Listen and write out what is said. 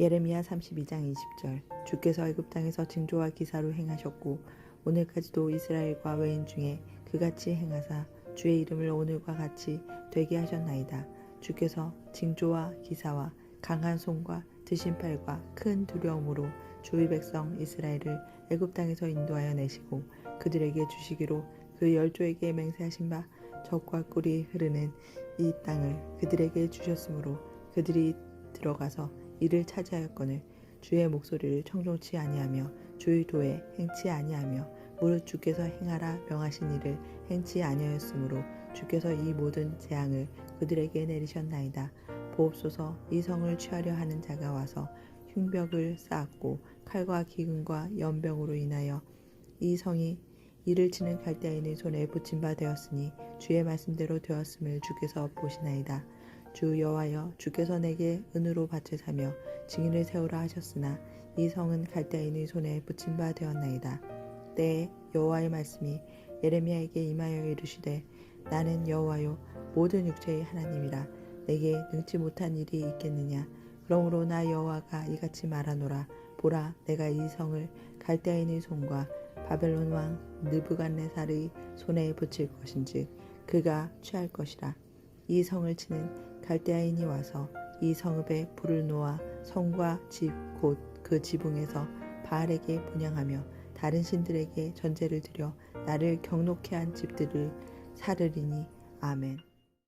예레미야 32장 20절 주께서 애굽 땅에서 징조와 기사로 행하셨고 오늘까지도 이스라엘과 외인 중에 그같이 행하사 주의 이름을 오늘과 같이 되게 하셨나이다. 주께서 징조와 기사와 강한 손과 드신 팔과 큰 두려움으로 주의 백성 이스라엘을 애굽 땅에서 인도하여 내시고 그들에게 주시기로 그 열조에게 맹세하신 바 적과 꿀이 흐르는 이 땅을 그들에게 주셨으므로 그들이 들어가서 이를 차지하였거늘 주의 목소리를 청종치 아니하며 주의 도에 행치 아니하며 무릇 주께서 행하라 명하신 일을 행치 아니하였으므로 주께서 이 모든 재앙을 그들에게 내리셨나이다. 보옵소서 이 성을 취하려 하는 자가 와서 흉벽을 쌓았고 칼과 기근과 연병으로 인하여 이 성이 이를 치는 갈대인의 손에 붙임 바 되었으니 주의 말씀대로 되었음을 주께서 보시나이다. 주 여호와여 주께서 내게 은으로 밭을 사며 증인을 세우라 하셨으나 이 성은 갈대인의 손에 붙임 바 되었나이다. 때에 여호와의 말씀이 예레미야에게 임하여 이르시되 나는 여호와요 모든 육체의 하나님이라 내게 능치 못한 일이 있겠느냐? 그러므로 나 여호와가 이같이 말하노라. 보라 내가 이 성을 갈대인의 손과 바벨론 왕 느부갓네살의 손에 붙일 것인즉 그가 취할 것이라. 이 성을 치는 갈대아인이 와서 이 성읍에 불을 놓아 성과 집 곧 그 지붕에서 바알에게 분양하며 다른 신들에게 전제를 드려 나를 경록케 한 집들을 사르리니 아멘.